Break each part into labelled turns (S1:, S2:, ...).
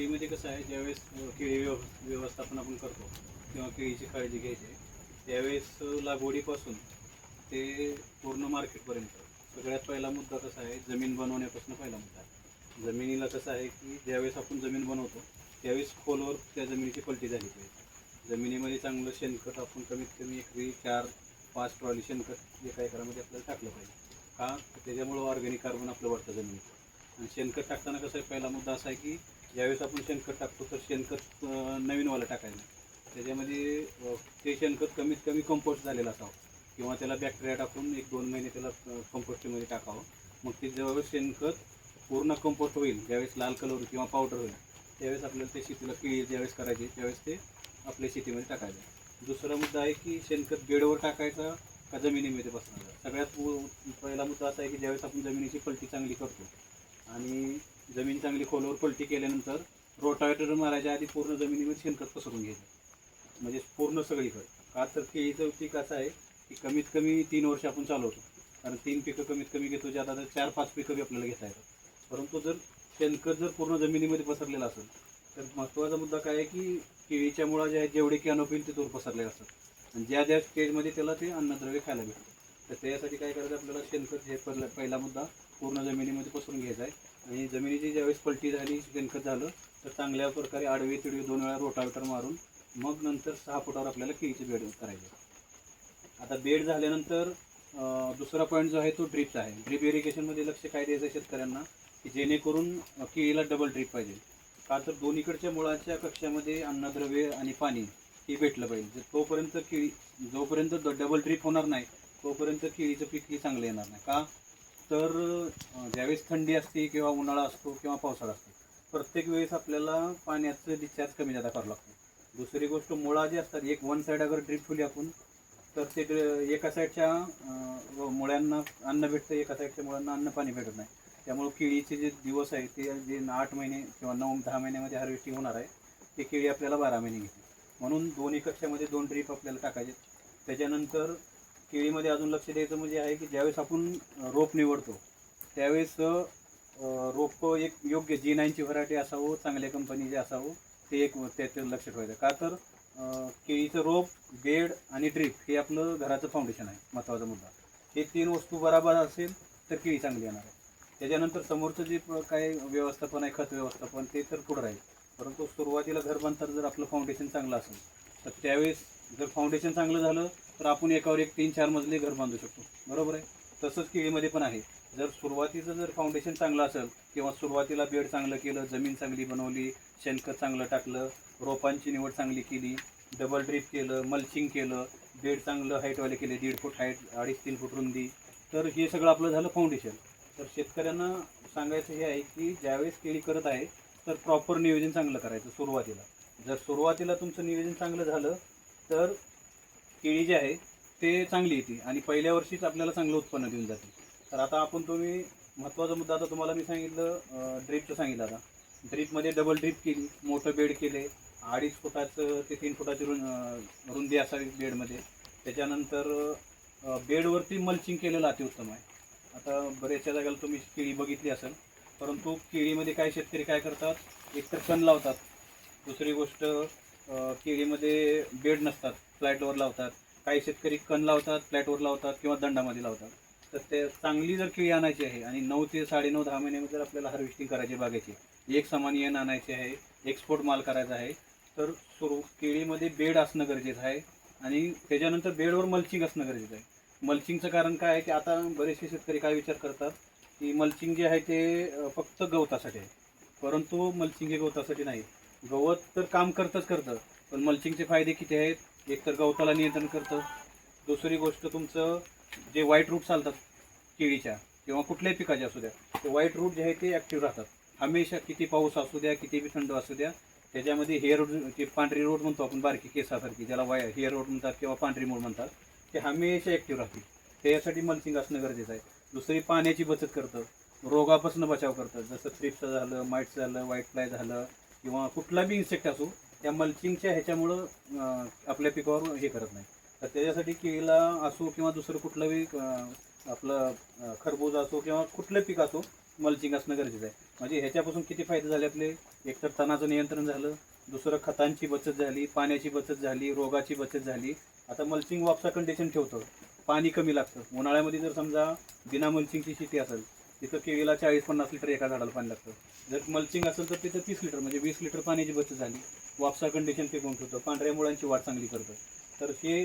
S1: केळीमध्ये कसं आहे ज्यावेळेस केळी व्यव व्यवस्थापन आपण करतो किंवा केळीची काळजी घ्यायची त्यावेळेस लागवडीपासून ते पूर्ण मार्केटपर्यंत. सगळ्यात पहिला मुद्दा कसा आहे जमीन बनवण्यापासून पहिला मुद्दा. आहे जमिनीला कसं आहे की ज्यावेळेस आपण जमीन बनवतो त्यावेळेस खोलवर त्या जमिनीची पलटी झाली पाहिजे. जमिनीमध्ये चांगलं शेणखत आपण कमीत कमी एकरी चार पाच ट्रॉली शेणखत एका एकरामध्ये आपल्याला टाकलं पाहिजे. का? त्याच्यामुळं ऑर्गॅनिक कार्बन आपलं वाढतं जमिनीचं. आणि शेणखत टाकताना कसं आहे पहिला मुद्दा असा आहे की ज्यावेळेस आपण शेणखत टाकतो तर शेणखत नवीनवालं टाकायचं. त्याच्यामध्ये ते शेणखत कमीत कमी कंपोस्ट झालेलं असावं. किंवा त्याला बॅक्टेरिया टाकून एक दोन महिने त्याला कंपोस्टमध्ये टाकावं. मग ते ज्यावेळेस शेणखत पूर्ण कंपोस्ट होईल ज्यावेळेस लाल कलर किंवा पावडर होईल त्यावेळेस आपल्याला ते शेतीला केळी ज्यावेळेस करायची त्यावेळेस ते आपल्या शेतीमध्ये टाकायचं. दुसरा मुद्दा आहे की शेणखत बेडवर टाकायचा का जमिनीमध्ये बसणार सगळ्यात पहिला मुद्दा असा आहे की ज्यावेळेस आपण जमिनीची पलटी चांगली करतो आणि जमीन चांगली खोलवर पलटी केल्यानंतर रोटावेटर मारायच्या आधी पूर्ण जमिनीमध्ये शेणखत पसरून घ्यायचं. म्हणजे पूर्ण सगळीकडे. का तर केळीचं पीक असं आहे की कमीत कमी तीन वर्ष आपण चालवतो. कारण तीन पिकं कमीत कमी घेतो ज्यात आता चार पाच पिकं बी आपल्याला घेता येतात. परंतु जर शेणखत जर पूर्ण जमिनीमध्ये पसरलेलं असेल तर महत्त्वाचा मुद्दा काय आहे की केळीच्या मुळा जे आहेत जेवढे कॅनोप येईल ते दूर पसरलेले असतात. आणि ज्या ज्या स्टेजमध्ये त्याला ते अन्नद्रव्य खायला भेटतं. तर त्यासाठी काय करायचं आपल्याला शेणखत हे पहिला पहिला मुद्दा पूर्ण जमिनीमध्ये पसरून घ्यायचा आहे. आणि जमिनीची ज्यावेळेस पलटी झाली शेणखत झालं तर चांगल्या प्रकारे आडवी तिडवी दोन वेळा रोटावेटर मारून मग नंतर सहा फुटावर आपल्याला केळीची बेड करायचे. आता बेड झाल्यानंतर दुसरा पॉईंट जो आहे तो ड्रीपचा आहे. ड्रीप इरिगेशनमध्ये लक्ष काय द्यायचं शेतकऱ्यांना? की जेणेकरून केळीला डबल ड्रीप पाहिजे. का तर दोन्हीकडच्या मुळाच्या कक्षामध्ये अन्नद्रव्य आणि पाणी हे भेटलं पाहिजे. जर तोपर्यंत केळी जोपर्यंत डबल ड्रीप होणार नाही तोपर्यंत केळीचं पीक हे चांगलं येणार नाही. का? तर ज्यावेळेस थंडी असते किंवा उन्हाळा असतो किंवा पावसाळा असतो प्रत्येक वेळेस आपल्याला पाण्याचं डिस्चार्ज कमी जादा करावं लागतो. दुसरी गोष्ट मुळा जे असतात एक वन साईड अगर ड्रीप ठेवली आपण तर ते एका साईडच्या मुळ्यांना अन्न भेटतं एका साईडच्या मुळांना अन्न पाणी भेटत नाही. त्यामुळं केळीचे जे दिवस आहे ते जे आठ महिने किंवा नऊ दहा महिन्यामध्ये हार्वेस्टिंग होणार आहे ते केळी आपल्याला बारा महिने घेते. म्हणून दोन्ही कक्षामध्ये दोन ड्रीप आपल्याला टाकायचे त्याच्यानंतर केळीमध्ये अजून लक्ष द्यायचं म्हणजे आहे की ज्यावेळेस आपण रोप निवडतो त्यावेळेस रोप एक योग्य जी नाईनची व्हरायटी असावं चांगल्या कंपनीचे असावं ते एक त्याचं लक्ष ठेवायचं. का तर केळीचं रोप बेड आणि ड्रीप हे आपलं घराचं फाउंडेशन आहे महत्त्वाचा मुद्दा. हे तीन वस्तू बराबर असेल तर केळी चांगली येणार आहे. त्याच्यानंतर समोरचं जे काय व्यवस्थापन आहे खत व्यवस्थापन ते तर पुढं राहील. परंतु सुरुवातीला घर बांधताना जर आपलं फाउंडेशन चांगलं असेल तर त्यावेळेस जर फाउंडेशन चांगलं झालं तर आपण एकावर एक तीन चार मजले घर बांधू शकतो. बरोबर आहे? तसंच केळीमध्ये पण आहे. जर सुरुवातीचं जर फाउंडेशन चांगलं असेल किंवा सुरुवातीला बेड चांगलं केलं जमीन चांगली बनवली शेणखत चांगलं टाकलं रोपांची निवड चांगली केली डबल ड्रीप केलं मल्चिंग केलं बेड चांगलं हाईटवाले केले दीड फूट हाईट अडीच तीन फूट रुंदी तर हे सगळं आपलं झालं फाउंडेशन तर शेतकऱ्यांना सांगायचं हे आहे की ज्यावेळेस केळी करत आहे तर प्रॉपर नियोजन चांगलं करायचं सुरुवातीला. जर सुरुवातीला तुमचं नियोजन चांगलं झालं तर केळी जी आहे ते चांगली येते आणि पहिल्या वर्षीच आपल्याला चांगलं उत्पन्न देऊन जाते. तर आता आपण तुम्ही महत्त्वाचा मुद्दा आता तुम्हाला मी सांगितलं ड्रीपचं सांगितलं आता. ड्रीपमध्ये डबल ड्रीप केली मोठं बेड केले अडीच फुटाचं ते तीन फुटाची रुं रुंदी असावी बेडमध्ये त्याच्यानंतर बेडवरती मल्चिंग केलेलं अतिउत्तम आहे. आता बऱ्याचशा जागेला तुम्ही केळी बघितली असेल परंतु केळीमध्ये काय शेतकरी काय करतात? एकतर कण लावतात. दुसरी गोष्ट केळीमध्ये बेड नसतात फ्लॅटवर लावतात. काही शेतकरी कण लावतात फ्लॅटवर लावतात किंवा दंडामध्ये लावतात. तर ते चांगली जर केळी आणायची आहे आणि नऊ ते साडेनऊ दहा महिन्यामध्ये जर आपल्याला हार्वेस्टिंग करायची बागेची एक समान येण आणायची आहे एक्सपोर्ट माल करायचा आहे तर सुरू केळीमध्ये बेड असणं गरजेचं आहे आणि त्याच्यानंतर बेडवर मल्चिंग असणं गरजेचं आहे. मल्चिंगचं कारण काय आहे की आता बरेचसे शेतकरी काय विचार करतात की मल्चिंग जे आहे ते फक्त गवतासाठी आहे. परंतु मल्चिंग हे गवतासाठी नाही. गवत तर काम करतंच करतं पण मल्चिंगचे फायदे किती आहेत? एक तर गवताला नियंत्रण करतं. दुसरी गोष्ट तुमचं जे वाईट रूट चालतात केळीच्या किंवा कुठल्याही पिकाच्या असू द्या ते वाईट रूट जे आहे ते ॲक्टिव्ह राहतात. हमेशा किती पाऊस असू द्या किती बी थंड असू द्या त्याच्यामध्ये हेअर ते पांढरी रोड म्हणतो आपण बारकी केसासारखी ज्याला वाय हेअर रोड म्हणतात किंवा पांढरी मोड म्हणतात ते हमेशा ॲक्टिव्ह राहतील. त्याच्यासाठी मल्चिंग असणं गरजेचं आहे. दुसरी पाण्याची बचत करतं रोगापासून बचाव करतं. जसं थ्रिप्सचं झालं माईटचं झालं व्हाईट फ्लाय झालं किंवा कुठला बी इन्सेक्ट असो त्या मल्चिंगच्या ह्याच्यामुळं आपल्या पिकावर हे करत नाही. तर त्याच्यासाठी केळीला असो किंवा दुसरं कुठलंही आपलं खरबूज असो किंवा कुठलं पीक असो मल्चिंग असणं गरजेचं आहे. म्हणजे ह्याच्यापासून किती फायदे झाले आपले? एकतर तणाचं नियंत्रण झालं दुसरं खतांची बचत झाली पाण्याची बचत झाली रोगाची बचत झाली. आता मल्चिंग वापसा कंडिशन ठेवतं. पाणी कमी लागतं. उन्हाळ्यामध्ये जर समजा बिना मल्चिंगची शेती असेल तिथं केळीला चाळीस पन्नास लिटर एका झाडाला पाणी लागतं. जर मल्चिंग असेल तर तिथं तीस लिटर म्हणजे वीस लिटर पाण्याची बचत झाली. वापसा कंडिशन टिकवून ठेवतं? पांढऱ्या मुळांची वाढ चांगली करतं. तर हे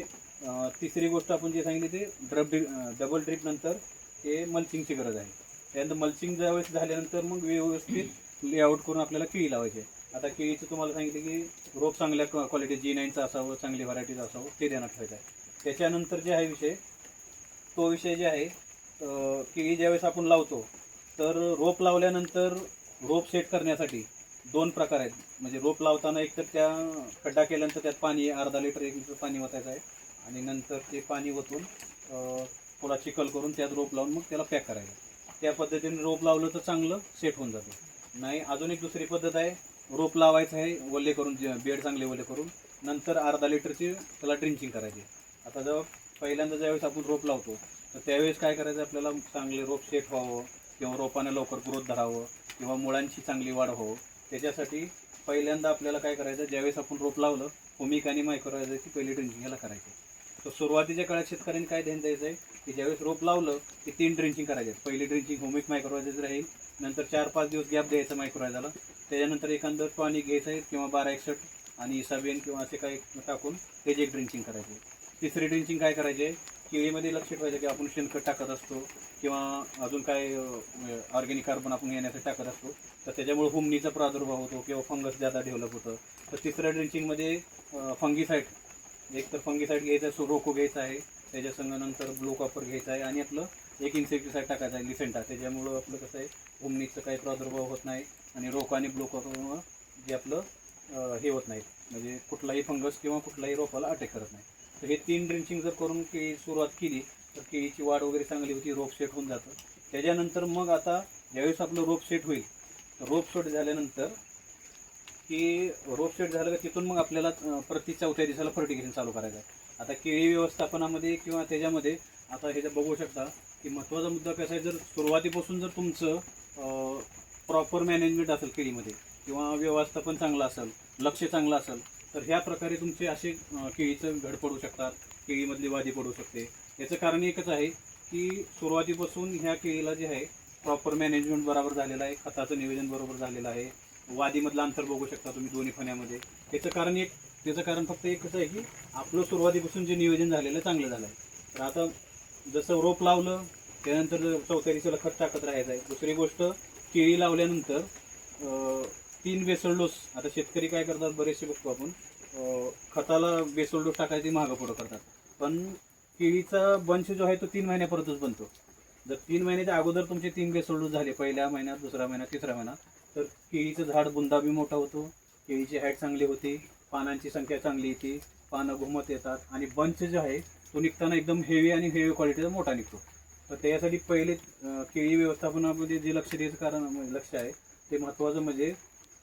S1: तिसरी गोष्ट आपण जे सांगितली ते ड्रब ड्रिप डबल ड्रिप नंतर हे मल्चिंगची गरज आहे. त्यानंतर मल्चिंग ज्यावेळेस झाल्यानंतर मग व्यवस्थित लेआउट करून आपल्याला केळी लावायची आहे. आता केळीचं तुम्हाला सांगितलं की रोप चांगल्या क्वालिटी जी नाईनचं असावं चांगली व्हरायटीचं असावं ते देण्यात ठेवायचं आहे. त्याच्यानंतर जे आहे विषय तो विषय जे आहे केळी ज्यावेळेस आपण लावतो तर रोप लावल्यानंतर रोप सेट करण्यासाठी दोन प्रकार आहेत. म्हणजे रोप लावताना एक तर त्या खड्डा केल्यानंतर त्यात पाणी अर्धा लिटर एक लिटर पाणी ओतायचं आहे. आणि नंतर ते पाणी ओतून थोडा चिखल करून त्यात रोप लावून मग त्याला पॅक करायचं. त्या पद्धतीने रोप लावलं तर चांगलं सेट होऊन जातं. नाही अजून एक दुसरी पद्धत आहे. रोप लावायचं आहे ओले करून जे- बेड चांगले ओले करून. नंतर अर्धा लिटरची त्याला ड्रिंचिंग करायची. आता जेव्हा पहिल्यांदा ज्यावेळेस आपण रोप लावतो तर त्यावेळेस काय करायचं आपल्याला चांगले रोप सेट व्हावं किंवा रोपाने लवकर ग्रोथ धरावं किंवा मुळांची चांगली वाढ व्हावं त्याच्यासाठी पहिल्यांदा आपल्याला काय करायचं ज्यावेळेस आपण रोप लावलं होमिक आणि मायक्रोरायझरची पहिली ड्रिंकिंग याला करायची. तर सुरुवातीच्या काळात शेतकऱ्यांनी काय ध्यान द्यायचं आहे की ज्यावेळेस रोप लावलं की तीन ड्रिंचिंग करायचे पहिली ड्रिंचिंग होमिक मायक्रोरायझर राहील नंतर चार पाच दिवस गॅप द्यायचा मायक्रोरायझरला त्याच्यानंतर एखादं टॉनिक घ्यायचं आहे किंवा बारा एकसठ आणि इसाबेन किंवा असे काही टाकून त्याची एक ड्रिंचिंग करायची. तिसरी ड्रिंचिंग काय करायचे केळीमध्ये लक्ष ठेवायचं की आपण शेणखत टाकत असतो किंवा अजून काय ऑर्गॅनिक कार्बन आपण येण्यासाठी टाकत असतो. तर त्याच्यामुळे हुमणीचा प्रादुर्भाव होतो किंवा फंगस जादा डेव्हलप होतं. तर तिसऱ्या ड्रिंचिंगमध्ये फंगीसाईड एक तर फंगीसाईड घ्यायचा आहे रोको घ्यायचा आहे. त्याच्यासंग नंतर ब्लू कॉपर घ्यायचा आहे आणि आपलं एक इन्सेक्टिसाईड टाकायचं आहे लिसेंटा त्याच्यामुळं आपलं कसं आहे हुमणीचं काही प्रादुर्भाव होत नाही आणि रोको आणि ब्लू कॉपरमुळं जे आपलं हे होत नाही. म्हणजे कुठलाही फंगस किंवा कुठलाही रोपाला अटॅक करत नाही. तर हे तीन ड्रिंचिंग जर करून केळी सुरुवात केली तर केळीची वाढ वगैरे चांगली होती रोप सेट होऊन जातं. त्याच्यानंतर मग आता ज्यावेळेस आपलं रोप सेट होईल रोप सेट झाल्यानंतर की रोप सेट झालं का तिथून मग आपल्याला प्रति चौथ्या दिवसाला फर्टिगेशन चालू करायचं आहे. आता केळी व्यवस्थापनामध्ये किंवा त्याच्यामध्ये आता ह्याच्या बघू शकता की महत्त्वाचा मुद्दा कसा आहे जर सुरुवातीपासून जर तुमचं प्रॉपर मॅनेजमेंट असेल केळीमध्ये किंवा व्यवस्थापन चांगलं असेल लक्ष चांगलं असेल तर ह्या प्रकारे तुमचे असे केळीचं घड पडू शकतात केळीमधली वादी पडू शकते. याचं कारण एकच आहे की सुरुवातीपासून ह्या केळीला जे आहे प्रॉपर मॅनेजमेंट बरोबर झालेलं आहे खताचं नियोजन बरोबर झालेलं आहे. वादीमधलं अंतर बघू शकता तुम्ही दोन्ही फण्यामध्ये. त्याचं कारण एक त्याचं कारण फक्त एकच आहे की आपलं सुरुवातीपासून जे नियोजन झालेलं चांगलं झालं आहे तर आता जसं रोप लावलं त्यानंतर चौथ्या दिवसाला खत टाकत राहायचं आहे. दुसरी गोष्ट केळी लावल्यानंतर तीन बेसल डोस. आता शेतकरी काय करतात बरेचसे बघतो आपण. खताला बेसल डोस टाकायचे महाग पुढं करतात. पण केळीचा बंच जो आहे तो तीन महिन्यापर्यंतच बनतो. जर तीन महिन्याच्या अगोदर तुमचे तीन बेसल डोस झाले पहिल्या महिन्यात दुसरा महिन्यात तिसरा महिना तर केळीचं झाड बुंदाबी मोठा होतो. केळीची हाईट चांगली होते पानांची संख्या चांगली येते पानं घुमत येतात आणि बंच जो आहे तो निघताना एकदम हेवी आणि हेवी क्वालिटीचा मोठा निघतो. तर त्यासाठी पहिले केळी व्यवस्थापनामध्ये जे लक्ष द्यायचं कारण लक्ष आहे ते महत्त्वाचं म्हणजे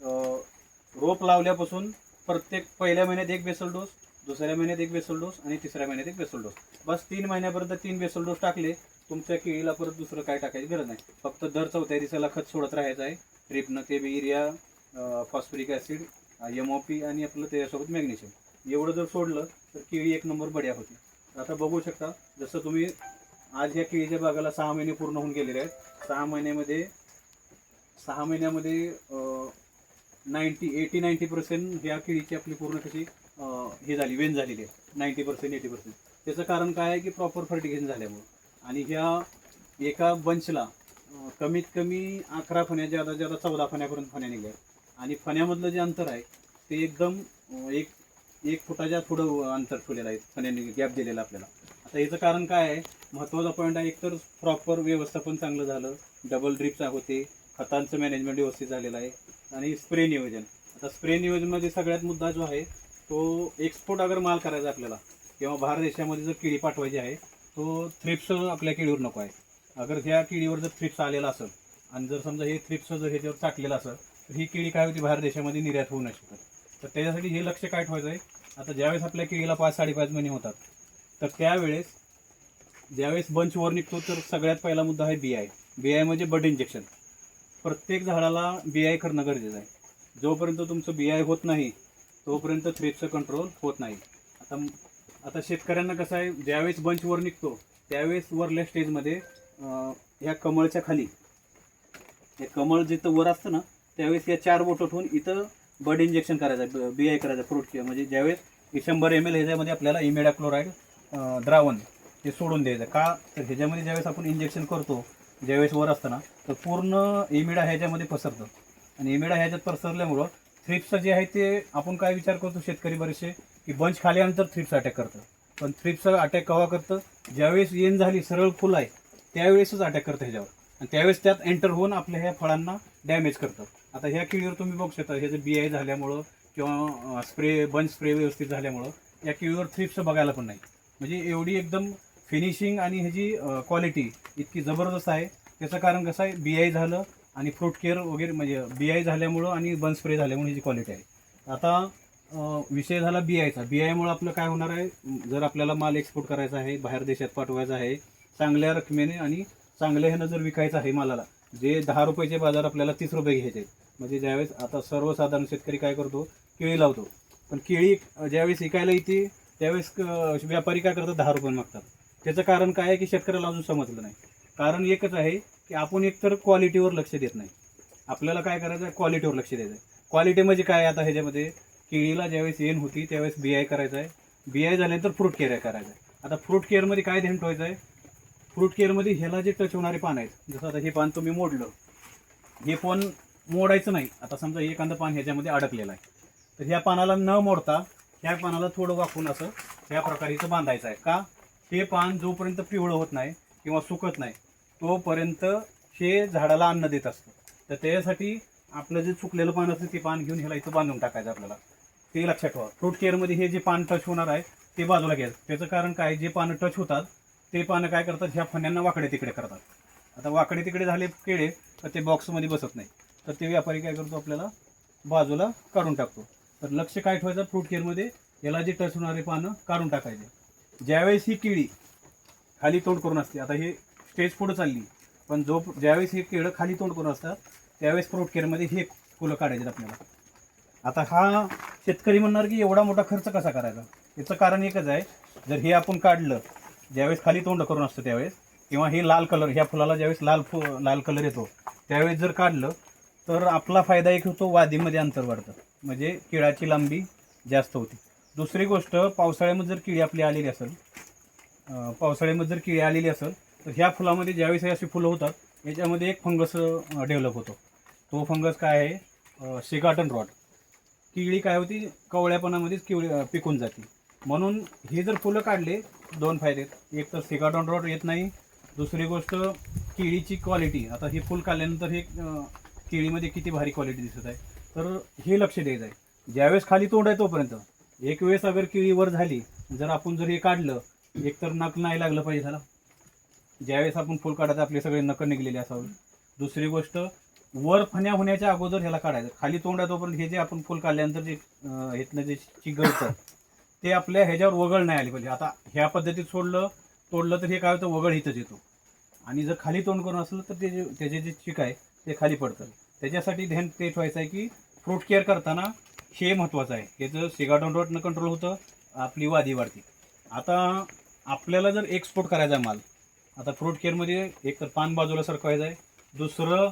S1: रोप लावल्यापासून प्रत्येक पहिल्या महिन्यात एक बेसल डोस दुसऱ्या महिन्यात एक बेसल डोस आणि तिसऱ्या महिन्यात एक बेसल डोस. बस तीन महिन्यापर्यंत तीन बेसल डोस टाकले तुमच्या केळीला परत दुसरं काय टाकायची गरज नाही. फक्त दर चौथ्या दिवसाला खत सोडत राहायचं आहे. ट्रिपनं ते बी urea phosphoric acid M O P आणि आपलं त्याच्यासोबत मॅग्नेशियम. एवढं जर सोडलं तर केळी एक नंबर बढिया होती. आता बघू शकता जसं तुम्ही आज ह्या केळीच्या बागाला सहा महिने पूर्ण होऊन गेलेले आहेत. सहा महिन्यामध्ये सहा महिन्यामध्ये नाईन्टी एटी नाईन्टी पर्सेंट ह्या केळीची आपली पूर्ण कशी हे झाली वेन झालेली आहे. Ninety percent eighty percent. त्याचं कारण काय आहे की प्रॉपर फर्टिगेशन झाल्यामुळं. आणि ह्या एका बंचला कमीत कमी अकरा फण्या ज्यादा ज्यादा चौदा फण्यापर्यंत फण्या निघल्या आणि फण्यामधलं जे अंतर आहे ते एकदम एक एक फुटाच्या पुढं अंतर ठेवलेलं आहे. फण्याने गॅप दिलेला आपल्याला. आता याचं कारण काय आहे महत्त्वाचा पॉईंट आहे एकतर प्रॉपर व्यवस्थापन चांगलं झालं. डबल ड्रिपचा होते. खतांचं मॅनेजमेंट व्यवस्थित झालेलं आहे. आणि स्प्रे नियोजन. आता स्प्रे नियोजनमध्ये सगळ्यात मुद्दा जो आहे तो एक्सपोर्ट अगर माल करायचा आपल्याला किंवा बाहेर देशामध्ये जर केळी पाठवायची आहे तो थ्रिप्स आपल्या केळीवर नको आहे. अगर ह्या केळीवर जर थ्रिप्स आलेला असेल आणि जर समजा हे थ्रिप्स जर ह्याच्यावर चाकलेलं असेल तर ही केळी काय होती बाहेर देशामध्ये निर्यात होऊ नाही शकत. तर त्याच्यासाठी हे लक्ष काय ठेवायचं आहे? आता ज्यावेळेस आपल्या केळीला पाच साडेपाच महिने होतात तर त्यावेळेस ज्यावेळेस बंच वर निघतो तर सगळ्यात पहिला मुद्दा आहे बी आय बी आय म्हणजे बड इंजेक्शन प्रत्येक झाडाला बियाय करणं गरजेचं आहे. जोपर्यंत तुमचं बियाय होत नाही तोपर्यंत थ्रेपचं कंट्रोल होत नाही. आता आता शेतकऱ्यांना कसं आहे ज्यावेळेस बंचवर निघतो त्यावेळेस वरल्या स्टेजमध्ये ह्या कमळच्या खाली हे कमळ जिथं वर असतं ना त्यावेळेस या चार बोटं ठेवून इथं बड इंजेक्शन करायचं बी आय करायचं फ्रूट किंवा म्हणजे ज्यावेळेस शंभर एम एल ह्याच्यामध्ये आपल्याला इमेडा क्लोराईड द्रावण हे सोडून द्यायचं. का? तर ह्याच्यामध्ये ज्यावेळेस आपण इंजेक्शन करतो ज्यावेळेस वर असतं ना तर पूर्ण इमिडा ह्याच्यामध्ये पसरतं. आणि इमिडा ह्याच्यात पसरल्यामुळं थ्रिप्स जे आहे ते आपण काय विचार करतो शेतकरी बरेचसे की बंच खाली आल्यानंतर थ्रिप्स अटॅक करतं. पण थ्रिप्स अटॅक केव्हा करतं? ज्यावेळेस येण झाली सरळ फुल आहे त्यावेळेसच अटॅक करतं ह्याच्यावर. आणि त्यावेळेस त्यात एंटर होऊन आपल्या ह्या फळांना डॅमेज करतं. आता ह्या किडीवर तुम्ही बघू शकता ह्याचं बी आय झाल्यामुळं किंवा स्प्रे बंच स्प्रे व्यवस्थित झाल्यामुळं या किडीवर थ्रिप्स बघायला पण नाही. म्हणजे एवढी एकदम फिनिशिंग आणि ह्याची क्वालिटी इतकी जबरदस्त आहे. त्याचं कारण कसं आहे बी आय झालं आणि फ्रूट केअर वगैरे म्हणजे बी आय झाल्यामुळं आणि बन स्प्रे झाल्यामुळे ह्याची क्वालिटी आहे. आता विषय झाला बी आयचा बी आयमुळं आपलं काय होणार आहे जर आपल्याला माल एक्सपोर्ट करायचा आहे बाहेर देशात पाठवायचा आहे चांगल्या रकमेने आणि चांगल्या ह्यानं जर विकायचं आहे मालाला जे दहा रुपयाचे बाजार आपल्याला तीस रुपये घ्यायचे म्हणजे ज्यावेळेस आता सर्वसाधारण शेतकरी काय करतो केळी लावतो. पण केळी ज्यावेळेस विकायला येते त्यावेळेस क- व्यापारी काय करतात दहा रुपये मागतात. त्याचं कारण काय आहे की शेतकऱ्याला अजून समजलं नाही. कारण एकच आहे की आपण एकतर क्वालिटीवर लक्ष देत नाही. आपल्याला काय करायचं आहे क्वालिटीवर लक्ष द्यायचं आहे क्वालिटी म्हणजे काय आता ह्याच्यामध्ये? केळीला ज्यावेळेस येण होती त्यावेळेस बी आय करायचं आहे बी आय झाल्यानंतर फ्रूट केअर करायचं आहे आता फ्रूट केअरमध्ये काय ध्यान ठेवायचं आहे फ्रूट केअरमध्ये ह्याला जे टच होणारे पान आहेत जसं आता हे पान तुम्ही मोडलं. हे पान मोडायचं नाही. आता समजा एखादं पान ह्याच्यामध्ये अडकलेलं आहे. तर ह्या पानाला न मोडता ह्या पानाला थोडं वाकून असं ह्या प्रकारेचं बांधायचं आहे. का? हे पान जोपर्यंत पिवळं होत नाही किंवा सुकत नाही तोपर्यंत हे झाडाला अन्न देत असतं. तर त्यासाठी आपलं जे चुकलेलं पान असतं ते पान घेऊन ह्याला इथं बांधून टाकायचं आपल्याला. ते लक्षात ठेवा. फ्रूट केअरमध्ये हे जे पान टच होणार आहे ते बाजूला घ्यायचं त्याचं कारण काय? जे पानं टच होतात ते पानं काय करतात? ह्या फण्यांना वाकडे तिकडे करतात. आता वाकडे तिकडे झाले केळे तर ते बॉक्समध्ये बसत नाही. तर ते व्यापारी काय करतो आपल्याला? बाजूला काढून टाकतो. तर लक्ष काय ठेवायचं? फ्रूट केअरमध्ये याला जे टच होणारे पानं काढून टाकायचे. ज्यावेळेस ही केळी खाली तोंड करून असते आता हे स्टेज पुढे चालली पण जो ज्यावेळेस हे केळं खाली तोंड करून असतात त्यावेळेस फ्रूट केअरमध्ये हे फुलं काढायचे आपल्याला. आता हा शेतकरी म्हणणार की एवढा मोठा खर्च कसा करायचा? याचं कारण एकच आहे जर हे आपण काढलं ज्यावेळेस खाली तोंड करून असतं त्यावेळेस किंवा हे लाल कलर ह्या फुलाला ज्यावेळेस लाल फु लाल कलर येतो त्यावेळेस जर काढलं तर आपला फायदा एक होतो वादीमध्ये अंतर वाढतं. म्हणजे केळाची लांबी जास्त होती. दुसरी गोष्ट पावसाळ्यामध्ये जर किडी आपली आलेली असेल पावसाळ्यामध्ये जर किडी आलेली असेल तर ह्या फुलामध्ये ज्यावेळेस हे अशी फुलं होतात याच्यामध्ये एक फंगस डेव्हलप होतो. तो फंगस काय आहे? शिगाटन रॉड. किळी काय होती? कवळ्यापणामध्येच किवळी पिकून जाते. म्हणून हे जर फुलं काढले दोन फायदे आहेत. एक तर सिगाटॉन रॉड येत नाही. दुसरी गोष्ट केळीची क्वालिटी. आता हे फुल काढल्यानंतर हे केळीमध्ये किती भारी क्वालिटी दिसत आहे. तर हे लक्ष द्यायचं आहे. ज्यावेळेस खाली तोंड आहे तोपर्यंत. एक वेळेस अगर केळी वर झाली जर आपण जर हे काढलं एक तर नक नाही लागलं पाहिजे त्याला. ज्यावेळेस आपण फुल काढायचं आपले सगळे नक निघलेले असावे. दुसरी गोष्ट वर फण्या होण्याच्या अगोदर ह्याला काढायचं. खाली तोंड तोपर्यंत हे जे आपण फुल काढल्यानंतर जे ह्यातनं जे चिघळतं ते आपल्या ह्याच्यावर वगळ नाही आली पाहिजे. आता ह्या पद्धतीत सोडलं तोडलं तर हे काय होतं? वगळ इथंच येतो. आणि जर खाली तोंड करून असलं तर ते जे त्याचे जे चिक आहे ते खाली पडतं. त्याच्यासाठी ध्यान ते ठेवायचं आहे की फ्रूट केअर करताना हे महत्त्वाचं आहे. त्याचं सिगाटॉन रोटनं कंट्रोल होतं आपली वादी वाढते. आता आपल्याला जर एक्सपोर्ट करायचा आहे माल आता फ्रूट केअरमध्ये एक तर पान बाजूला सरकवायचं आहे. दुसरं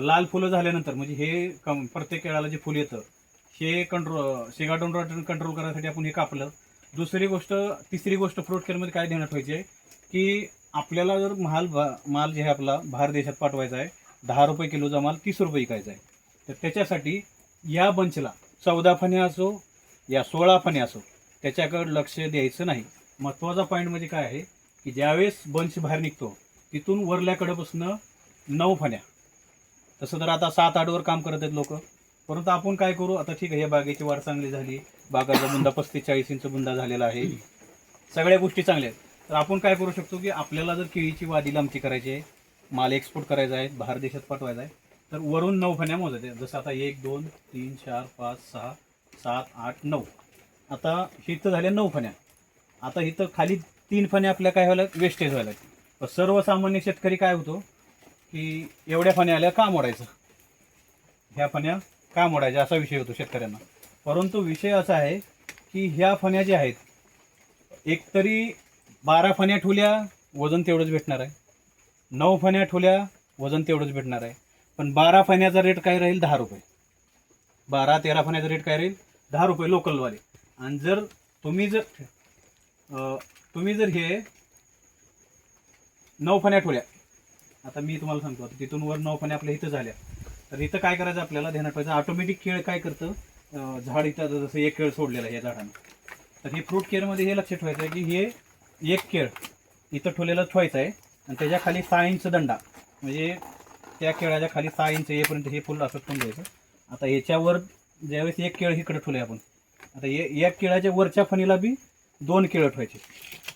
S1: लाल फुलं झाल्यानंतर म्हणजे हे कम प्रत्येक केळाला जे फुल येतं हे कंट्रोल सिगाटॉन रॉट कंट्रोल करण्यासाठी आपण हे कापलं. दुसरी गोष्ट तिसरी गोष्ट फ्रूट केअरमध्ये काय ध्यानात ठेवायची आहे की आपल्याला जर माल भा- माल जे आहे आपला बाहेर देशात पाठवायचा आहे दहा रुपये किलोचा माल तीस रुपये विकायचा आहे. तर त्याच्यासाठी या बंचला चौदा फण्या असो या सोळा फण्या असो त्याच्याकडे लक्ष द्यायचं नाही. महत्त्वाचा पॉईंट म्हणजे काय आहे की ज्यावेळेस बंच बाहेर निघतो तिथून वरल्याकडेपासून नऊ फण्या. तसं तर आता सात आठवर काम करत आहेत लोक. परंतु आपण काय करू आता ठीक आहे या बागेची वाढ चांगली झाली बागाचा बुंदा पस्तीस चाळीस इंच बुंदा झालेला आहे. सगळ्या गोष्टी चांगल्या आहेत. तर आपण काय करू शकतो की आपल्याला जर केळीची वादी लांबची करायची आहे माल एक्सपोर्ट करायचा आहे बाहेर देशात पाठवायचा आहे तर वरून नऊ फण्या मोजायच्या जसं आता एक दोन तीन चार पाच सहा सात आठ नऊ. आता इथं झाल्या नऊ फण्या. आता इथं खाली तीन फण्या आपल्या काय व्हायला वेस्टेज व्हायला पण सर्वसामान्य शेतकरी काय होतो? की एवढ्या फण्या आल्या का मोडायचं? ह्या फण्या का मोडायच्या? असा विषय होतो शेतकऱ्यांना. परंतु विषय असा आहे की ह्या फण्या ज्या आहेत एकतरी बारा फण्या ठुल्या वजन तेवढंच भेटणार आहे. नऊ फण्या ठुल्या वजन तेवढंच भेटणार आहे. पण बारा फण्याचा रेट काय राहील? दहा रुपये. बारा तेरा फण्याचा रेट काय राहील? दहा रुपये लोकलवाले आणि जर तुम्ही जर तुम्ही जर हे नऊ फण्या ठोल्या आता मी तुम्हाला सांगतो आता तिथून वर नऊ फण्या आपल्या इथं झाल्या. तर इथं काय करायचं आपल्याला? ध्यानात ठेवायचं ऑटोमॅटिक खेळ काय करतं? झाड इथं जसं एक खेळ सोडलेला आहे या झाडानं. तर हे फ्रूट केअरमध्ये हे लक्षात ठेवायचं आहे की हे एक केळ इथं ठेवलेलं ठेवायचं आहे. आणि त्याच्याखाली सहा इंच दंडा. म्हणजे त्या केळाच्या खाली सहा इंच येईपर्यंत हे फुल असं ठेवून द्यायचं आता याच्यावर ज्यावेळेस एक केळ इकडे ठेवलं आपण आता ए एक केळाच्या वरच्या फणीला बी दोन केळं ठेवायचे.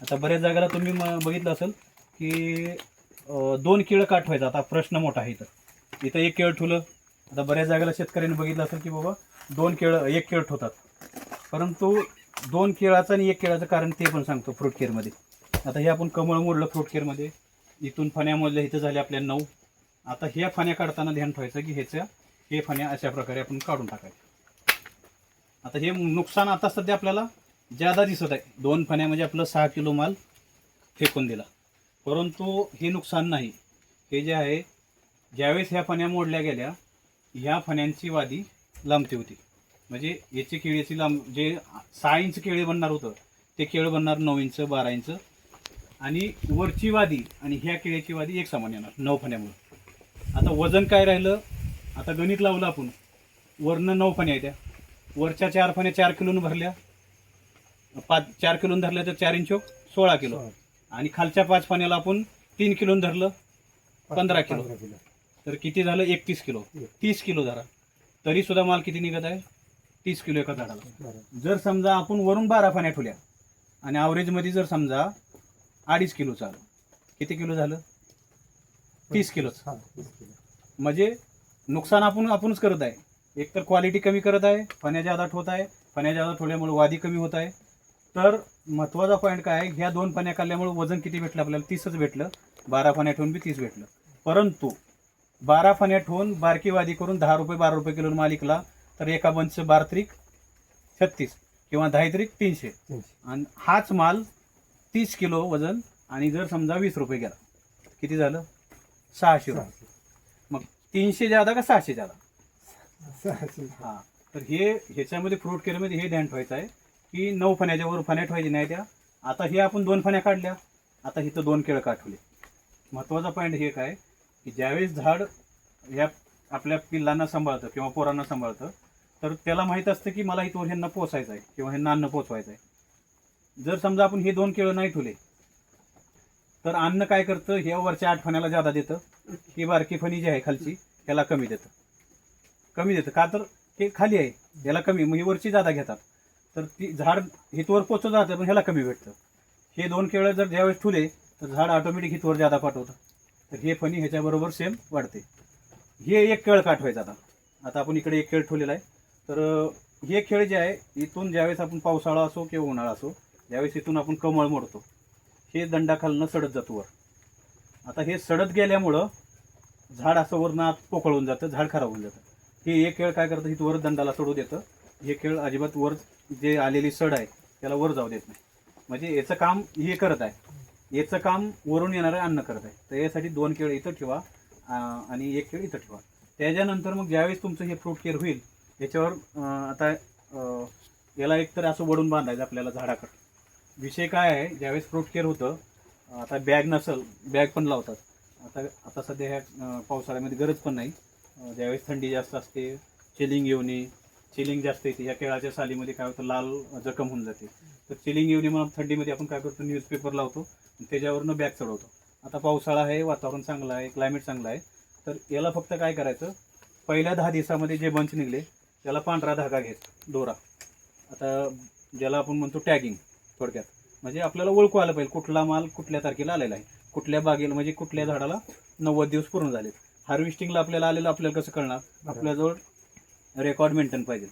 S1: आता बऱ्याच जागेला तुम्ही म- बघितलं असेल की दोन केळं का ठेवायचं? आता प्रश्न मोठा आहे इथं. इथं एक केळ ठेवलं आता बऱ्याच जागेला शेतकऱ्यांनी बघितलं असेल की बाबा दोन केळं एक केळ ठेवतात. परंतु दोन केळाचं आणि एक केळाचं कारण ते पण सांगतो फ्रूट केअरमध्ये आता हे आपण कमळ मोडलं फ्रूट केअरमध्ये इथून फण्या मोडल्या इथं झाले आपल्या नऊ. आता ह्या फण्या काढताना ध्यान ठेवायचं की ह्याच्या हे फण्या अशा प्रकारे आपण काढून टाकायचं. आता हे नुकसान आता सध्या आपल्याला ज्यादा दिसत आहे. दोन फण्या म्हणजे आपलं सहा किलो माल फेकून दिला. परंतु हे नुकसान नाही. हे जे आहे ज्यावेळेस ह्या फण्या मोडल्या गेल्या ह्या फण्यांची वादी लांबती होती. म्हणजे याची केळीची लांब जे सहा इंच केळी बनणार होतं ते केळ बनणार नऊ इंच बारा इंच. आणि वरची वादी आणि ह्या केळीची वादी एक समान येणार नऊ फण्यामुळे. आता वजन काय राहिलं? आता गणित लावलं आपण. वरनं नऊ फण्या येत्या. वरच्या चार फण्या चार किलोनं भरल्या. पाच चार किलोनं धरल्या तर चार इंच सोळा किलो. आणि खालच्या पाच पाण्याला आपण तीन किलोनं धरलं पंधरा किलो. तर किती झालं? एकतीस किलो. तीस किलो धरा. तरी सुद्धा माल किती निघत आहे? तीस किलो एका झाडाला. जर समजा आपण वरून बारा पाण्या ठेवल्या आणि ॲव्हरेजमध्ये जर समजा अडीच किलोचं आलं किती किलो झालं? तीस किलोच. म्हणजे नुकसान आपण आपणच करत आहे. एक तर क्वालिटी कमी करत आहे फण्या जादा ठेवत आहे फण्या जादा ठेवल्यामुळे वादी कमी होत आहे. तर महत्त्वाचा पॉईंट काय आहे ह्या दोन फण्या काढल्यामुळे वजन किती भेटलं आपल्याला? तीसच भेटलं. बारा फण्या ठेवून बी तीस भेटलं. परंतु बारा फण्या ठेवून बारकी वादी करून दहा रुपये बारा रुपये किलो माल विकला तर एका बंचचं बारा त्रिक छत्तीस किंवा दहा त्रिक तीनशे. आणि हाच माल तीस किलो वजन आणि जर समजा वीस रुपये गेला किती झालं? सहाशे रुपये. मग तीनशे जादा का सहाशे जादा हा. तर हे ह्याच्यामध्ये फ्रूट केअरमध्ये हे ध्यान ठेवायचं आहे की नऊ फण्याच्या वर फण्या ठेवायची नाही त्या. आता हे आपण दोन फण्या काढल्या. आता इथं दोन केळं काठवले. महत्त्वाचा पॉईंट हे काय? की ज्यावेळेस झाड ह्या आपल्या पिल्लांना सांभाळतं किंवा पोरांना सांभाळतं तर त्याला माहीत असतं की मला इथवर ह्यांना पोचायचं आहे किंवा ह्यांना अन्न पोचवायचं आहे. जर समजा आपण हे दोन केळं नाही ठेवले तर अन्न काय करतं? हे वरच्या आठ फण्याला जादा देतं. ही बारकी फणी जी आहे खालची त्याला कमी देतं. कमी देतं. का तर हे खाली आहे याला कमी म्हणजे वरची जादा घेतात. तर ती झाड हितवर पोचत जातं पण ह्याला कमी भेटतं. हे दोन केळं जर ज्यावेळेस ठुले तर झाड ऑटोमॅटिक हितवर जादा पाठवतं. तर हे फणी ह्याच्याबरोबर सेम वाढते. हे एक केळ काठवायचं आता. आता आपण इकडे एक केळ ठेवलेला आहे. तर हे खेळ जे आहे इथून ज्यावेळेस आपण पावसाळा असो किंवा उन्हाळा असो ज्यावेळेस इथून आपण कमळ मोडतो. हे दंडाखालनं सडत जातो वर. आता हे सडत गेल्यामुळं झाड असं वरनं आत पोकळून जातं झाड खराब होऊन जातं. हे एक खेळ काय करतं इथं वर दंडाला सोडू देतं. हे खेळ अजिबात वर जे आलेली सड आहे त्याला वर जाऊ देत नाही. म्हणजे याचं काम हे करत आहे. याचं काम वरून येणारं अन्न करत आहे. तर यासाठी दोन केळ इथं ठेवा आणि एक केळ इथं ठेवा. त्याच्यानंतर मग ज्यावेळेस तुमचं हे फ्रूट केअर होईल याच्यावर आता याला एकतर असं वडून बांधायचं आपल्याला झाडाकडं. विषय काय आहे ज्यावेळेस फ्रूट केअर होतं आता बॅग नसल बॅग पण लावतात. आता आता सध्या ह्या पावसाळ्यामध्ये गरज पण नाही. ज्यावेळेस थंडी जास्त असते चिलिंग येऊ चिलिंग जास्त येते. या केळाच्या सालीमध्ये काय होतं लाल जखम होऊन जाते. तर चिलिंग येऊ म्हणून थंडीमध्ये आपण काय करतो न्यूजपेपर लावतो त्याच्यावरनं बॅग चढवतो. आता पावसाळा आहे वातावरण चांगलं आहे क्लायमेट चांगलं आहे. तर याला फक्त काय करायचं पहिल्या दहा दिवसामध्ये जे बंच निघले त्याला पांढरा धागा घ्यायचा दोरा. आता ज्याला आपण म्हणतो टॅगिंग थोडक्यात. म्हणजे आपल्याला ओळखू आलं पाहिजे कुठला माल कुठल्या तारखेला आलेला आहे. कुठल्या बागेला म्हणजे कुठल्या झाडाला नव्वद दिवस पूर्ण झाले हार्वेस्टिंगला आपल्याला आलेलं आपल्याला कसं कळणार? आपल्याजवळ रेकॉर्ड मेंटेन पाहिजे.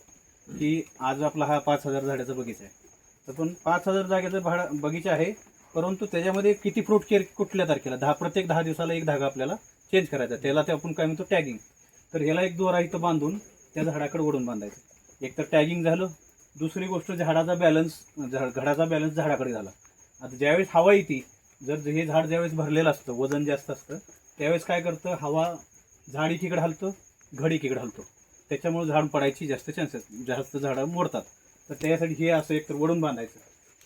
S1: की आज आपला हा पाच हजार झाडाचा बगीचा आहे. तर पण पाच हजार जागेचा भाडा बगीचा आहे परंतु त्याच्यामध्ये किती फ्रूट केअर कुठल्या तारखेला? दहा प्रत्येक दहा दिवसाला एक धागा आपल्याला चेंज करायचा त्याला ते आपण काय म्हणतो टॅगिंग तर ह्याला एक दोरा इथं बांधून त्या झाडाकडे ओढून बांधायचं. एक तर टॅगिंग झालं दुसरी गोष्ट झाडाचा बॅलन्स घडाचा बॅलन्स झाडाकडे झाला. आता ज्यावेळेस हवा येते जर हे झाड ज्यावेळेस भरलेलं असतं वजन जास्त असतं त्यावेळेस काय करतं? हवा झाड एकीकडे हलतं घड एकीकडे हलतो. त्याच्यामुळे झाड पडायची जास्त चान्सेस जास्त झाडं मोडतात. तर त्यासाठी हे असं एक तर वडून बांधायचं.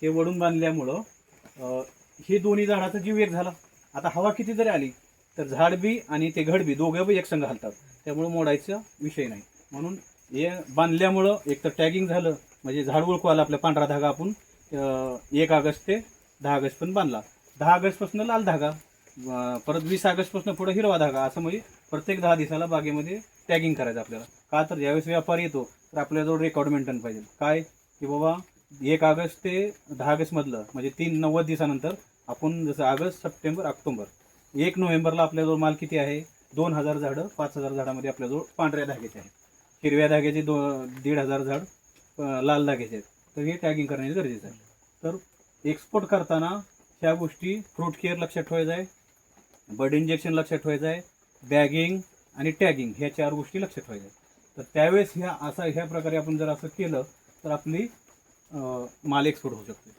S1: हे वडून बांधल्यामुळं हे दोन्ही झाडाचा जीव एक झाला. आता हवा किती जरी आली तर झाड बी आणि ते घड बी दोघं बी एक संघ हलतात. त्यामुळं मोडायचा विषय नाही. म्हणून हे बांधल्यामुळं एक तर टॅगिंग झालं म्हणजे झाड ओळखवायला आपला पांढरा धागा आपण एक ऑगस्ट ते दहा ऑगस्ट पण बांधला. दहा ऑगस्टपासून लाल धागा परत वीस ऑगस्टपासून पुढे हिरवा धागा असं म्हणजे प्रत्येक दहा दिवसाला बागेमध्ये टॅगिंग करायचं आपल्याला. का तर ज्यावेळेस व्यापार येतो तर आपल्याजवळ रेकॉर्ड मेंटेन पाहिजे. काय? की बाबा एक ऑगस्ट ते दहा ऑगस्टमधलं म्हणजे तीन नव्वद दिवसानंतर आपण जसं ऑगस्ट सप्टेंबर ऑक्टोबर एक नोव्हेंबरला आपल्याजवळ माल किती आहे? दोन हजार झाडं पाच हजार झाडामध्ये आपल्याजवळ पांढऱ्या धाग्याचे आहेत. हिरव्या धाग्याचे दो दीड हजार झाड लाल दागेचे आहेत. तर हे टॅगिंग करणे गरजेचं आहे. तर एक्सपोर्ट करताना ह्या गोष्टी फ्रूट केअर लक्षात ठेवायचं आहे. बर्ड इंजेक्शन लक्षात ठेवायचं आहे. बॅगिंग आणि टॅगिंग ह्या चार गोष्टी लक्षात ठेवायच्या आहेत. तर त्यावेळेस ह्या असा ह्या प्रकारे आपण जर असं केलं तर आपली माल एक्सपोर्ट होऊ शकते.